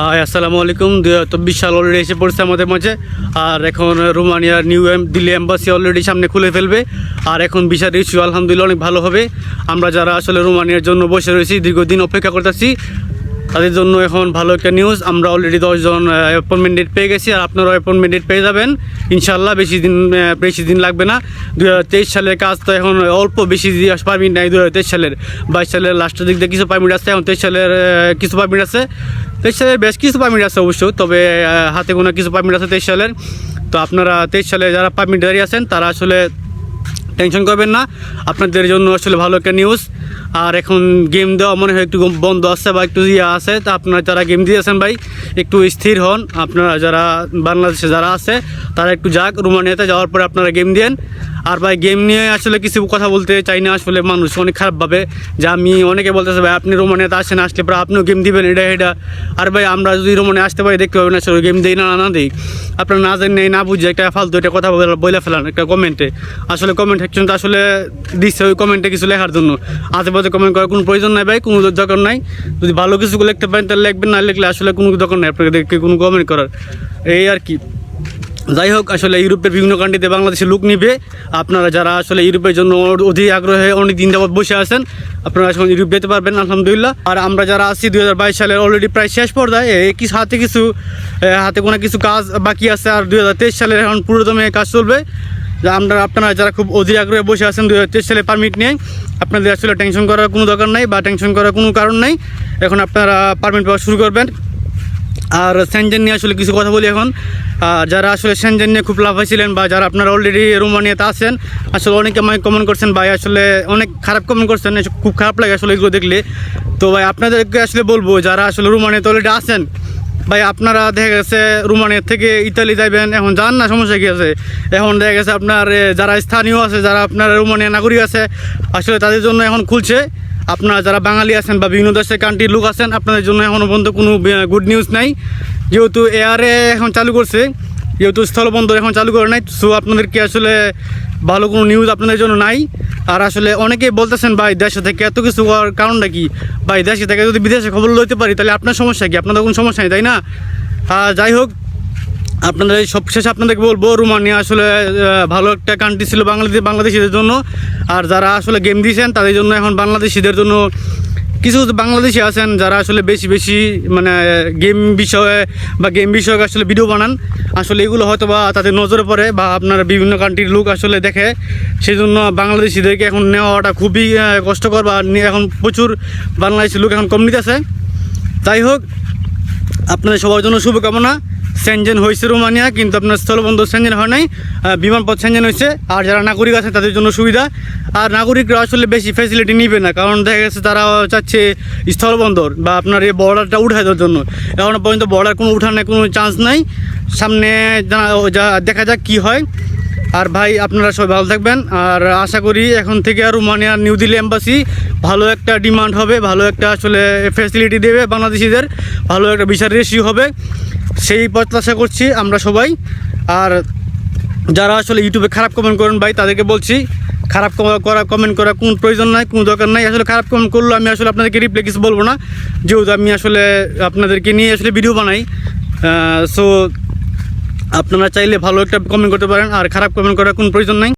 High, আসসালামু আলাইকুম। চব্বিশ সাল অলরেডি এসে পড়ছে আমাদের মাঝে। আর এখন রোমানিয়ার নিউ দিল্লি অ্যাম্বাসি অলরেডি সামনে খুলে ফেলবে। আর এখন বিশাল ইস্যু আলহামদুলিল্লাহ, অনেক ভালো হবে। আমরা যারা আসলে রোমানিয়ার জন্য বসে রয়েছি, দীর্ঘদিন অপেক্ষা করতেছি তাদের জন্য এখন ভালো একটা নিউজ আমরা অলরেডি দশজন অ্যাপয়েন্টমেন্ট ডেট পেয়ে গেছি, আর আপনারাও অ্যাপয়েন্টমেন্ট ডেট পেয়ে যাবেন। ইনশাল্লাহ বেশি দিন বেশি দিন লাগবে না। দু হাজার তেইশ সালের কাজ তো এখন অল্প বেশি পারমিট নাই দু হাজার তেইশ সালের। বাইশ সালের লাস্টের দিক দিয়ে কিছু পারমিট আছে, এখন তেইশ সালের কিছু পারমিট আছে। তেইশ সালের বেশ কিছু পারমিট আছে অবশ্য, তবে হাতে গোনা কিছু পারমিট আছে তেইশ সালের। তো আপনারা তেইশ সালে যারা পারমিট দাঁড়িয়ে আছেন, তারা আসলে টেনশন করবেন না। আপনাদের জন্য আসলে ভালো একটা নিউজ আর এখন গেম দেওয়া মনে হয় একটু বন্ধ আছে বা একটু ইয়ে আছে, তা আপনারা যারা গেম দিয়েছেন ভাই, একটু স্থির হন। আপনারা যারা বাংলাদেশে যারা আছে, তারা একটু যাক, রোমানিয়াতে যাওয়ার পরে আপনারা গেম দেন আর ভাই গেম নিয়ে আসলে কিছু কথা বলতে চাই না, আসলে মানুষ অনেক খারাপ ভাবে। যে আমি অনেকে বলতেছে ভাই, আপনি রোমানিয়াতে আসেন, আসলে পরে আপনিও গেম দিবেন, এটা এটা। আর ভাই, আমরা যদি রোমানে আসতে পারি, দেখতে পাবেন আসলে গেম দিই না না দিই। আপনারা না জানেন না বুঝে একটা ফালতু একটা কথা বলে ফেলান, একটা কমেন্টে আসলে কমেন্ট সেকশনটা আসলে দিচ্ছে ওই কমেন্টে কিছু লেখার জন্য। আশেপাশে কমেন্ট করার কোনো প্রয়োজন নাই ভাই, কোনো দরকার নাই। যদি ভালো কিছু লিখতে পারেন, তাহলে লিখবেন, না লিখলে আসলে কোনো দরকার নাই আপনাকে দেখে কোনো কমেন্ট করার। এই আর কি। যাই হোক, আসলে ইউরোপের বিভিন্ন কান্ট্রিতে বাংলাদেশে লোক নিবে। আপনারা যারা আসলে ইউরোপের জন্য অধিক আগ্রহে অনেক দিন যাবত বসে আছেন, আপনারা এখন ইউরোপ যেতে পারবেন, আলহামদুলিল্লাহ। আর আমরা যারা আছি, দুই হাজার বাইশ সালের অলরেডি প্রায় শেষ পর্যায়ে এই কিছু হাতে কিছু হাতে কোনো কিছু কাজ বাকি আছে, আর দুই হাজার তেইশ সালের এখন পুরোদমে কাজ চলবে। যা আমরা আপনারা যারা খুব অধীর আগ্রহে বসে আছেন দু হাজার তেইশ সালে পারমিট নিয়ে, আপনাদের আসলে টেনশন করার কোনো দরকার নাই বা টেনশন করার কোনো কারণ নাই। এখন আপনারা পারমিট পাওয়া শুরু করবেন। আর সেনজেন নিয়ে আসলে কিছু কথা বলি এখন। যারা আসলে সেনজেন নিয়ে খুব লাভ হয়েছিলেন বা যারা আপনারা অলরেডি রোমানিয়াতে আছেন, আসলে অনেকে আমাকে কমেন্ট করছেন, ভাই, আসলে অনেক খারাপ কমেন্ট করছেন খুব খারাপ লাগে আসলে এগুলো দেখলে। তো ভাই, আপনাদেরকে আসলে বলব, যারা আসলে রোমানিয়াতে অলরেডি আছেন ভাই, আপনারা দেখা গেছে রোমানিয়া থেকে ইতালি যাইবেন, এখন যান না, সমস্যা কি আছে? এখন দেখা গেছে আপনার যারা স্থানীয় আছে, যারা আপনার রোমানিয়া নাগরিক আছে, আসলে তাদের জন্য এখন খুলছে। আপনারা যারা বাঙালি আছেন বা বিভিন্ন দেশের কান্ট্রির লোক আছেন, আপনাদের জন্য এখনও পর্যন্ত কোনো গুড নিউজ নাই। যেহেতু এয়ারে এখন চালু করছে যেহেতু স্থলবন্দর এখন চালু করে নাই সো আপনাদেরকে আসলে ভালো কোনো নিউজ আপনাদের জন্য নাই। আর আসলে অনেকেই বলতেছেন, ভাই, দেশে থেকে এত কিছু হওয়ার কারণটা কি? ভাই, দেশে থেকে যদি বিদেশে খবর লইতে পারি, তাহলে আপনার সমস্যা কি? আপনাদের কোনো সমস্যা নেই, তাই না? যাই হোক, আপনাদের সবশেষে আপনাদেরকে বলব, রোমানিয়া আসলে ভালো একটা কান্ট্রি ছিল বাংলাদেশ বাংলাদেশিদের জন্য। আর যারা আসলে গেম দিয়েছেন, তাদের জন্য এখন বাংলাদেশিদের জন্য কিছু বাংলাদেশি আছেন, যারা আসলে বেশি বেশি মানে গেম বিষয়ে বা গেম বিষয়ক আসলে ভিডিও বানান। আসলে এগুলো হয়তো বা তাদের নজরে পড়ে বা আপনার বিভিন্ন কান্ট্রির লোক আসলে দেখে। সেই জন্য বাংলাদেশিদেরকে এখন নেওয়াটা খুবই কষ্টকর বা এখন প্রচুর বাংলাদেশি লোক এখন কম নিতেছে। তাই হোক, আপনাদের সবার জন্য শুভকামনা। সেনজেন হয়েছে রোমানিয়া, কিন্তু আপনার স্থলবন্দর সেনজেন হয় নাই বিমানপথ সেনজেন হয়েছে। আর যারা নাগরিক আছে, তাদের জন্য সুবিধা। আর নাগরিকরা আসলে বেশি ফ্যাসিলিটি নিবে না, কারণ দেখা গেছে তারা চাচ্ছে স্থলবন্দর বা আপনার এই বর্ডারটা উঠায় দেওয়ার জন্য। এখনও পর্যন্ত বর্ডার কোনো উঠানোর কোনো চান্স নাই। সামনে দেখা যাক কি হয়। আর ভাই, আপনারা সবাই ভালো থাকবেন। আর আশা করি এখন থেকে আর রোমানিয়ার নিউ দিল্লি এম্বাসি ভালো একটা ডিমান্ড হবে, ভালো একটা আসলে ফ্যাসিলিটি দেবে বাংলাদেশিদের, ভালো একটা বিচার রেশিও হবে। সেই প্রত্যাশা করছি আমরা সবাই। আর যারা আসলে ইউটিউবে খারাপ কমেন্ট করেন ভাই, তাদেরকে বলছি, খারাপ করা কমেন্ট করা কোনো প্রয়োজন নাই, কোনো দরকার নাই। আসলে খারাপ কমেন্ট করলে আমি আসলে আপনাদেরকে রিপ্লাই কিছু বলব না। যেহেতু আমি আসলে আপনাদেরকে নিয়ে আসলে ভিডিও বানাই সো আপনারা চাইলে ভালো একটা কমেন্ট করতে পারেন আর খারাপ কমেন্ট করার কোনো প্রয়োজন নাই।